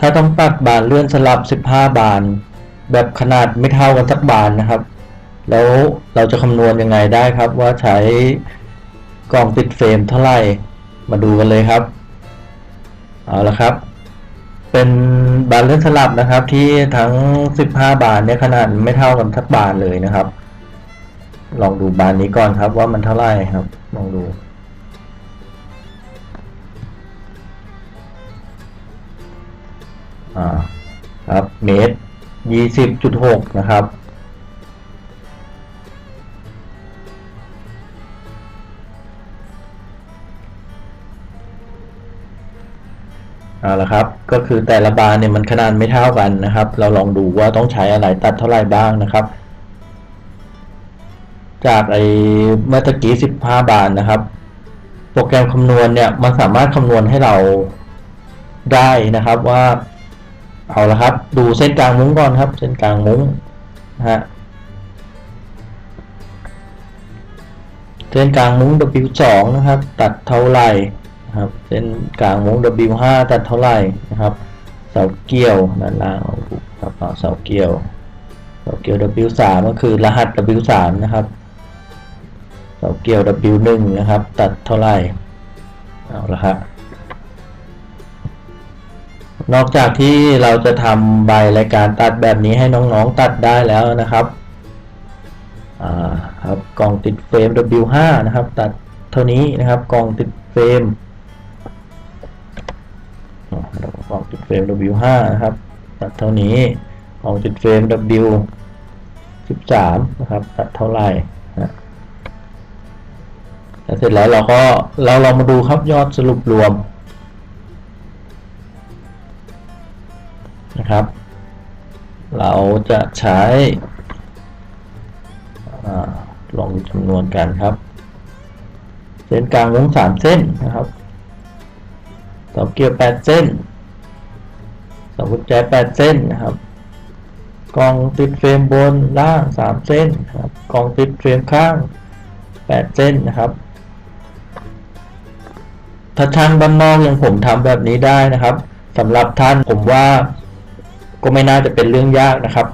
ถ้าต้องตัดบานเลื่อนสลับ 15 บาน แบบขนาดไม่เท่ากันสักบานนะครับ แล้วเราจะคำนวณยังไงได้ครับ ว่าใช้กล่องติดเฟรมเท่าไหร่มาดูกันเลยครับ เอาละครับ เป็นบานเลื่อนสลับนะครับ ที่ทั้ง 15 บานเนี่ยขนาดไม่เท่ากันสักบานเลยนะครับ ลองดูบานนี้ก่อนครับว่ามันเท่าไหร่ครับ ลองดู อ่าครับเมตรยี่สิบจุดหกนะครับเอาละครับ ก็คือแต่ละบานเนี่ยมันขนาดไม่เท่ากันนะครับ เราลองดูว่าต้องใช้อะไรตัดเท่าไหร่บ้างนะครับ จากไอ้เมื่อตะกี้สิบห้าบานนะครับ โปรแกรมคำนวณเนี่ยมันสามารถคำนวณให้เราได้นะครับว่า เอาละครับ ดูเส้นกลางมุ้งก่อนครับ เส้นกลางมุ้งนะฮะเส้นกลางมุ้ง W2 นะครับ ตัดเท่าไหร่นะครับ เส้นกลางมุ้ง W5 ตัดเท่าไหร่นะครับ เสาเกี่ยวด้านล่างเอาดูครับเอาเสาเกี่ยว เสาเกี่ยว W3 ก็คือรหัส W3 นะครับ เสาเกี่ยว W1 นะครับ ตัดเท่าไหร่ เอาละครับ นอกจากที่เราจะทำใบรายการตัดแบบนี้ให้น้องๆตัดได้แล้วนะครับ อ่าครับกล่องติดเฟรม W5 นะครับ ตัดเท่านี้นะครับกล่องติดเฟรมกล่องติดเฟรม W5 นะครับ ตัดเท่านี้กล่องติดเฟรม W13 นะครับ ตัดเท่าไหร่นะแล้วเสร็จแล้วเราก็เราลองมาดูครับยอดสรุปรวม นะครับ เราจะใช้ลองจำนวนกันครับ เส้นกลางวงสามเส้นนะครับเสาเกี่ยวแปดเส้นเสากุญแจแปดเส้นนะครับกล่องติดเฟรมบนล่างสามเส้นครับกล่องติดเฟรมข้างแปดเส้นนะครับ ถ้าช่างบ้านนอกอย่างผมทำแบบนี้ได้นะครับสำหรับท่านผมว่า ก็ไม่น่าจะเป็นเรื่องยากนะครับ